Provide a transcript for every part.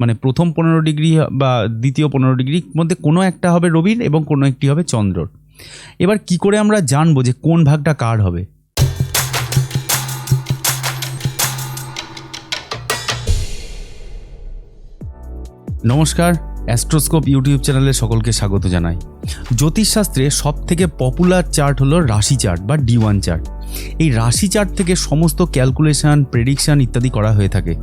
মানে প্রথম পনেরো ডিগ্রি বা দ্বিতীয় পনেরো ডিগ্রির মধ্যে কোনো একটা হবে রবির এবং কোনো একটি হবে চন্দ্রর এবার কি করে আমরা জানব যে কোন ভাগটা কার হবে? নমস্কার, অ্যাস্ট্রোস্কোপ ইউটিউব চ্যানেলে সকলকে স্বাগত জানাই। জ্যোতিষশাস্ত্রে সব থেকে পপুলার চার্ট হলো রাশি চার্ট বা ডি ওয়ান চার্ট এই রাশি চার্ট থেকে সমস্ত ক্যালকুলেশান, প্রেডিকশান ইত্যাদি করা হয়ে থাকে।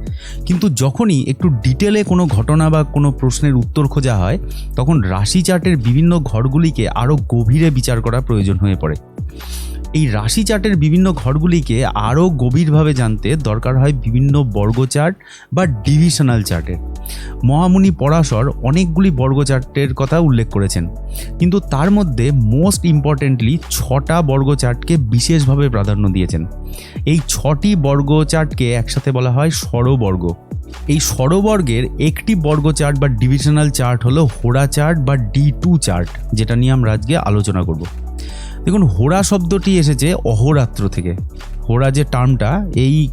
কিন্তু যখনই একটু ডিটেলে কোনো ঘটনা বা কোনো প্রশ্নের উত্তর খোঁজা হয়, তখন রাশি চার্টের বিভিন্ন ঘরগুলিকে আরও গভীরে বিচার করা প্রয়োজন হয়ে পড়ে। এই রাশি চার্টের বিভিন্ন ঘরগুলিকে আরও গভীরভাবে জানতে দরকার হয় বিভিন্ন বর্গ চার্ট বা ডিভিশনাল চার্টের। মহামুনি পরাশর অনেকগুলি বর্গ চার্টের কথা উল্লেখ করেছেন, কিন্তু তার মধ্যে মোস্ট ইম্পর্টেন্টলি ছটা বর্গ চার্টকে বিশেষভাবে প্রাধান্য দিয়েছেন। এই ছটি বর্গ চার্টকে একসাথে বলা হয় স্বরবর্গ এই স্বরবর্গের একটি বর্গ চার্ট বা ডিভিশনাল চার্ট হলো হোরা চার্ট বা ডি টু চার্ট, যেটা নিয়ে আমরা আজকে আলোচনা করব। দেখুন হোরা শব্দটি এসেছে অহরাত্র থেকে। হোরা যে টার্মটা, এই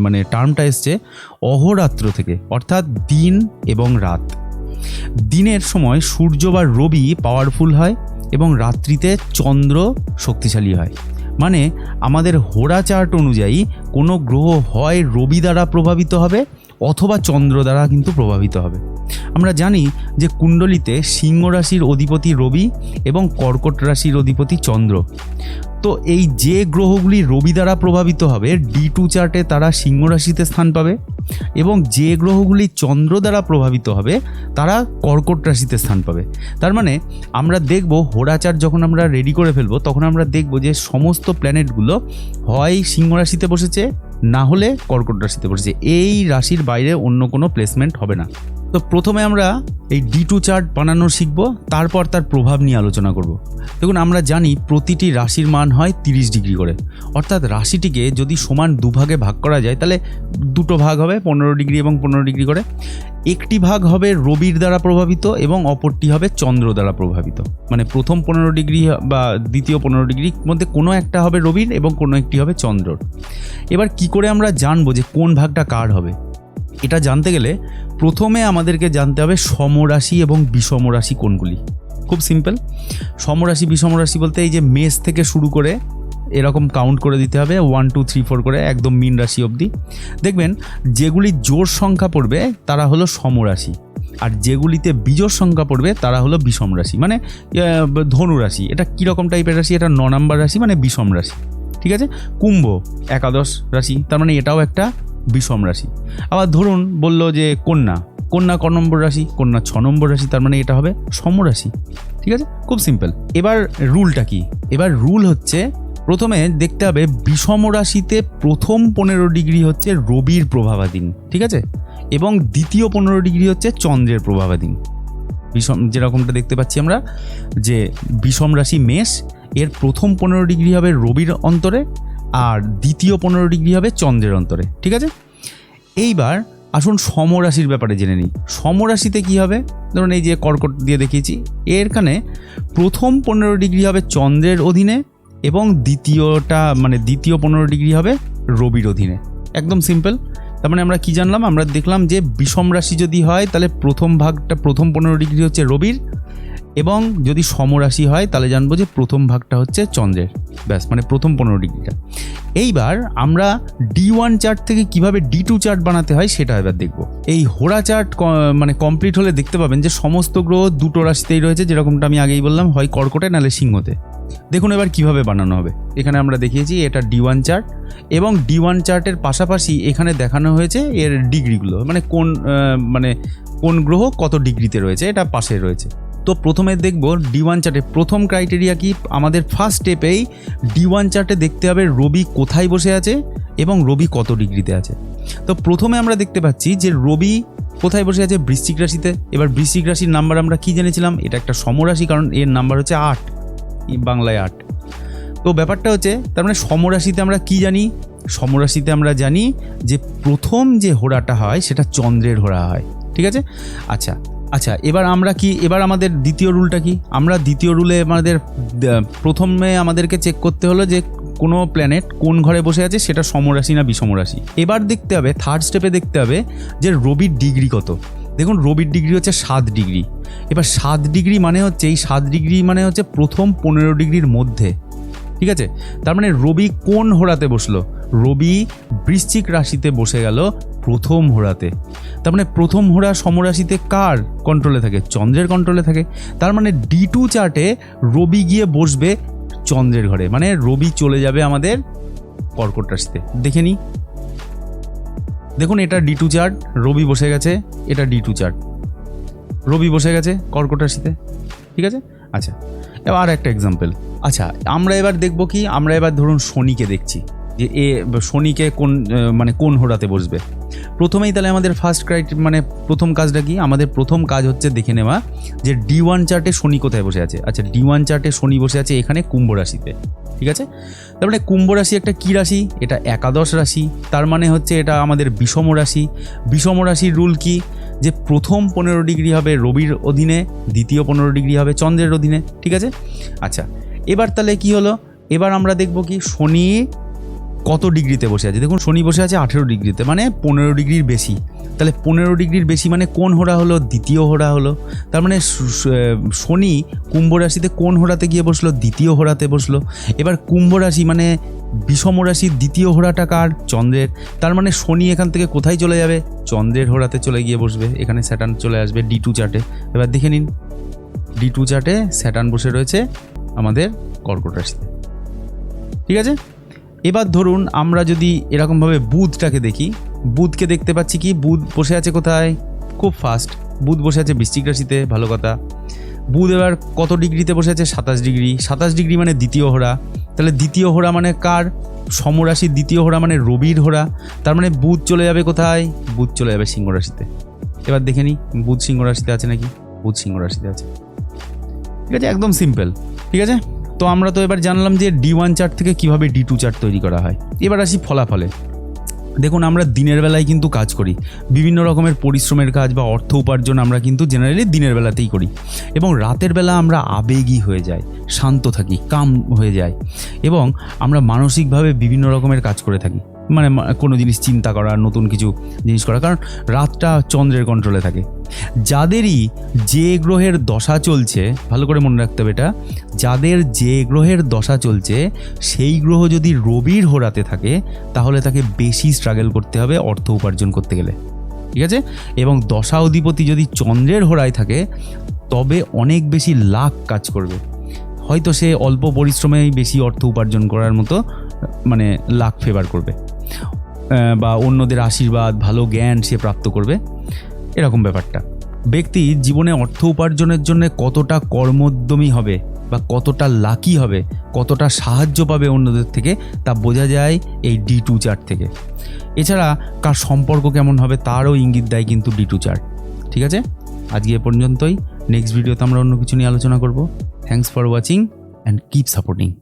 মানে টার্মটা এসছে অহরাত্র থেকে, অর্থাৎ দিন এবং রাত। দিনের সময় সূর্য বা রবি পাওয়ারফুল হয় এবং রাত্রিতে চন্দ্র শক্তিশালী হয়। মানে আমাদের হোরা চার্ট অনুযায়ী কোনো গ্রহ হয় রবি দ্বারা প্রভাবিত হবে অথবা চন্দ্র দ্বারা কিন্তু প্রভাবিত হবে। আমরা জানি যে কুণ্ডলিতে সিংহ রাশির অধিপতি রবি এবং কর্কট রাশির অধিপতি চন্দ্র। তো এই যে গ্রহগুলি রবি দ্বারা প্রভাবিত হবে ডি টু চার্টে তারা সিংহ রাশিতে স্থান পাবে এবং যে গ্রহগুলি চন্দ্র দ্বারা প্রভাবিত হবে, তারা কর্কট রাশিতে স্থান পাবে। তার মানে আমরা দেখব হোরাচার যখন আমরা রেডি করে ফেলব, তখন আমরা দেখব যে সমস্ত প্ল্যানেটগুলো হয় সিংহ রাশিতে বসেছে, না হলে কর্কট রাশিতে বসেছে। এই রাশির বাইরে অন্য কোনো প্লেসমেন্ট হবে না। তো প্রথমে আমরা এই ডি টু চার্ট বানানো শিখব, তারপর তার প্রভাব নিয়ে আলোচনা করব। দেখুন, আমরা জানি প্রতিটি রাশির মান হয় তিরিশ ডিগ্রি করে। অর্থাৎ রাশিটিকে যদি সমান দুভাগে ভাগ করা যায়, তাহলে দুটো ভাগ হবে, পনেরো ডিগ্রি এবং পনেরো ডিগ্রি করে। একটি ভাগ হবে রবির দ্বারা প্রভাবিত এবং অপরটি হবে চন্দ্র দ্বারা প্রভাবিত। মানে প্রথম পনেরো ডিগ্রি বা দ্বিতীয় পনেরো ডিগ্রির মধ্যে কোনো একটা হবে রবির এবং কোনো একটি হবে চন্দ্রর। এবার কি করে আমরা জানব যে কোন ভাগটা কার হবে? এটা জানতে গেলে প্রথমে আমাদেরকে জানতে হবে সমরাশি এবং বিষম রাশি কোনগুলি। খুব সিম্পল। সমরাশি বিষম রাশি বলতে এই যে মেষ থেকে শুরু করে এরকম কাউন্ট করে দিতে হবে ওয়ান টু থ্রি ফোর করে একদম মিন রাশি অবধি। দেখবেন যেগুলি জোর সংখ্যা পড়বে তারা হলো সমরাশি আর যেগুলিতে বিজোর সংখ্যা পড়বে তারা হলো বিষম রাশি মানে ধনু রাশি এটা কীরকম টাইপের রাশি? এটা ন নাম্বার রাশি মানে বিষম রাশি। ঠিক আছে? কুম্ভ, একাদশ রাশি। তার মানে এটাও একটা বিষম রাশি। আবার ধরুন বলল যে কন্যা। কন্যা ক নম্বর রাশি, কন্যা ছ নম্বর রাশি, তার মানে এটা হবে সমরাশি ঠিক আছে? খুব সিম্পল এবার রুলটা কি? এবার রুল হচ্ছে, প্রথমে দেখতে হবে বিষম রাশিতে প্রথম পনেরো ডিগ্রি হচ্ছে রবির প্রভাবাধীন। ঠিক আছে? এবং দ্বিতীয় পনেরো ডিগ্রি হচ্ছে চন্দ্রের প্রভাবাধীন। বিষম, যেরকমটা দেখতে পাচ্ছি আমরা, যে বিষম রাশি মেষ, এর প্রথম পনেরো ডিগ্রি হবে রবির অন্তরে আর দ্বিতীয় পনেরো ডিগ্রি হবে চন্দ্রের অন্তরে, ঠিক আছে? এইবার আসুন সমরাশির ব্যাপারে জেনে নিই। সমরাশিতে কি হবে? ধরুন এই যে কর্কট দিয়ে দেখিয়েছি এরখানে প্রথম পনেরো ডিগ্রি হবে চন্দ্রের অধীনে এবং দ্বিতীয়টা মানে দ্বিতীয় পনেরো ডিগ্রি হবে রবির অধীনে। একদম সিম্পল। তার মানে আমরা কি জানলাম? আমরা দেখলাম যে বিষম রাশি যদি হয়, তাহলে প্রথম ভাগটা, প্রথম পনেরো ডিগ্রি হচ্ছে রবির এবং যদি সমরাশি হয়, তাহলে জানব যে প্রথম ভাগটা হচ্ছে চন্দ্রের। ব্যাস মানে প্রথম পনেরো ডিগ্রিটা। এইবার আমরা ডি ওয়ান চার্ট থেকে কীভাবে ডি টু চার্ট বানাতে হয়, সেটা এবার দেখব। এই হোরা চার্ট মানে কমপ্লিট হলে দেখতে পাবেন যে সমস্ত গ্রহ দুটো রাশিতেই রয়েছে, যেরকমটা আমি আগেই বললাম, হয় কর্কটে, নাহলে সিংহতে। দেখুন এবার কীভাবে বানানো হবে। এখানে আমরা দেখিয়েছি, এটা ডি ওয়ান চার্ট এবং ডি ওয়ান চার্টের পাশাপাশি এখানে দেখানো হয়েছে এর ডিগ্রিগুলো মানে কোন মানে কোন গ্রহ কত ডিগ্রিতে রয়েছে, এটা পাশে রয়েছে। তো প্রথমে দেখব ডি ওয়ান চার্টে প্রথম ক্রাইটেরিয়া কি। আমাদের ফার্স্ট স্টেপেই ডি ওয়ান চার্টে দেখতে হবে রবি কোথায় বসে আছে এবং রবি কত ডিগ্রিতে আছে। তো প্রথমে আমরা দেখতে পাচ্ছি যে রবি কোথায় বসে আছে বৃশ্চিক রাশিতে। এবার বৃশ্চিক রাশির নাম্বার আমরা কি জেনেছিলাম? এটা একটা সমরাশি কারণ এর নাম্বার হচ্ছে আট বাংলায় আট। তো ব্যাপারটা হচ্ছে তার মানে সমরাশিতে আমরা কি জানি? সমরাশিতে আমরা জানি যে প্রথম যে হোরাটা হয় সেটা চন্দ্রের হোরা হয়। ঠিক আছে? আচ্ছা আচ্ছা এবার আমরা কি, এবার আমাদের দ্বিতীয় রুলটা কি? আমরা দ্বিতীয় রুলে আমাদের প্রথমে আমাদেরকে চেক করতে হলো যে কোনো প্ল্যানেট কোন ঘরে বসে আছে, সেটা সমরাশি না বিষমরাশি। এবার দেখতে হবে থার্ড স্টেপে দেখতে হবে যে রবির ডিগ্রি কত। দেখুন, রবির ডিগ্রি হচ্ছে সাত ডিগ্রি এবার সাত ডিগ্রি মানে হচ্ছে, এই সাত ডিগ্রি মানে হচ্ছে প্রথম পনেরো ডিগ্রির মধ্যে। ঠিক আছে? তার মানে রবি কোন হোড়াতে বসল? রবি বৃশ্চিক রাশিতে বসে গেল প্রথম হোড়াতে। তার মানে প্রথম হোড়া সমরাশিতে কার কন্ট্রোলে থাকে? চন্দ্রের কন্ট্রোলে থাকে। তার মানে ডি টু চার্টে রবি গিয়ে বসবে চন্দ্রের ঘরে। মানে রবি চলে যাবে আমাদের কর্কট রাশিতে। দেখে নিই দেখুন, এটা ডি টু চার্ট রবি বসে গেছে, এটা ডি টু চার্ট রবি বসে গেছে কর্কট রাশিতে। ঠিক আছে? আচ্ছা এবার আর একটা এক্সাম্পল আচ্ছা আমরা এবার দেখব কি? আমরা এবার ধরুন শনিকে দেখছি। যে এ শনিকে কোন মানে কোন হোড়াতে বসবে। প্রথমেই তাহলে আমাদের ফার্স্ট ক্রাইটের মানে প্রথম কাজটা কি? আমাদের প্রথম কাজ হচ্ছে দেখে নেওয়া যে ডি ওয়ান চার্টে শনি কোথায় বসে আছে। আচ্ছা ডি ওয়ান চার্টে শনি বসে আছে এখানে কুম্ভ রাশিতে, ঠিক আছে? তার মানে কুম্ভ রাশি একটা কী রাশি? এটা একাদশ রাশি, তার মানে হচ্ছে এটা আমাদের বিষম রাশি। বিষম রাশির রুল কি? যে প্রথম পনেরো ডিগ্রি হবে রবির অধীনে, দ্বিতীয় পনেরো ডিগ্রি হবে চন্দ্রের অধীনে, ঠিক আছে? আচ্ছা এবার তাহলে কি হলো? এবার আমরা দেখব কি? শনি কত ডিগ্রিতে বসে আছে? দেখুন, শনি বসে আছে আঠেরো ডিগ্রিতে মানে পনেরো ডিগ্রির বেশি। তাহলে পনেরো ডিগ্রির বেশি মানে কোন হোড়া হলো? দ্বিতীয় হোড়া হলো। তার মানে শনি কুম্ভ রাশিতে কোন হোড়াতে গিয়ে বসল? দ্বিতীয় হোড়াতে বসল। এবার কুম্ভ রাশি মানে বিষম রাশির দ্বিতীয় হোড়াটা কার? চন্দ্রের। তার মানে শনি এখান থেকে কোথায় চলে যাবে? চন্দ্রের হোড়াতে চলে গিয়ে বসবে। এখানে স্যাটার্ন চলে আসবে ডি টু চার্টে। এবার দেখে নিন, ডি টু চার্টে স্যাটার্ন বসে রয়েছে আমাদের কর্কট রাশিতে। ঠিক আছে? এবার ধরুন আমরা যদি এরকমভাবে বুধটাকে দেখি, বুধকে দেখতে পাচ্ছি কি? বুধ বসে আছে কোথায়? খুব ফাস্ট বুধ বসে আছে বৃশ্চিক রাশিতে, ভালো কথা। বুধ এবার কত ডিগ্রিতে বসে আছে? সাতাশ ডিগ্রি। সাতাশ ডিগ্রি মানে দ্বিতীয় হোড়া তাহলে দ্বিতীয় হোড়া মানে কার? সমরাশির দ্বিতীয় হোড়া মানে রবির হোড়া তার মানে বুধ চলে যাবে কোথায়? বুধ চলে যাবে সিংহ রাশিতে। এবার দেখে নিই, বুধ সিংহ রাশিতে আছে নাকি? বুধ সিংহ রাশিতে আছে। ঠিক আছে? একদম সিম্পল ঠিক আছে? তো আমরা তো এবার জানলাম যে ডি ওয়ান চার্ট থেকে কীভাবে ডি টু চার্ট তৈরি করা হয়। এবার আসি ফলাফলে। দেখুন, আমরা দিনের বেলায় কিন্তু কাজ করি। বিভিন্ন রকমের পরিশ্রমের কাজ বা অর্থ উপার্জন আমরা কিন্তু জেনারেলি দিনের বেলাতেই করি। এবং রাতের বেলা আমরা আবেগী হয়ে যাই, শান্ত থাকি কাম হয়ে যায় এবং আমরা মানসিকভাবে বিভিন্ন রকমের কাজ করে থাকি। মানে কোনো জিনিস চিন্তা করা, নতুন কিছু জিনিস করা। কারণ রাতটা চন্দ্রের কন্ট্রোলে থাকে। যাদেরই যে গ্রহের দশা চলছে, ভালো করে মনে রাখতে হবে এটা, যাদের যে গ্রহের দশা চলছে, সেই গ্রহ যদি রবির হোরাতে থাকে, তাহলে তাকে বেশি স্ট্রাগল করতে হবে অর্থ উপার্জন করতে গেলে। ঠিক আছে? এবং দশা অধিপতি যদি চন্দ্রের হোরায় থাকে, তবে অনেক বেশি লাখ কাজ করবে। হয়তো সে অল্প পরিশ্রমেই বেশি অর্থ উপার্জন করার মতো মানে লাখ ফেভার করবে। বা অন্যদের আশীর্বাদ, ভালো জ্ঞান সে প্রাপ্ত করবে। এরকম ব্যাপারটা। ব্যক্তি জীবনে অর্থ উপার্জনের জন্য কতটা কর্মোদ্যমী হবে বা কতটা লাকি হবে, কতটা সাহায্য পাবে অন্যদের থেকে, তা বোঝা যায় এই ডি টু চার্ট থেকে। এছাড়া কার সম্পর্ক কেমন হবে তারও ইঙ্গিত দেয় কিন্তু ডি টু চার্ট ঠিক আছে? আজকে এ পর্যন্তই। নেক্সট ভিডিওতে আমরা অন্য কিছু নিয়ে আলোচনা করব। Thanks for watching and keep supporting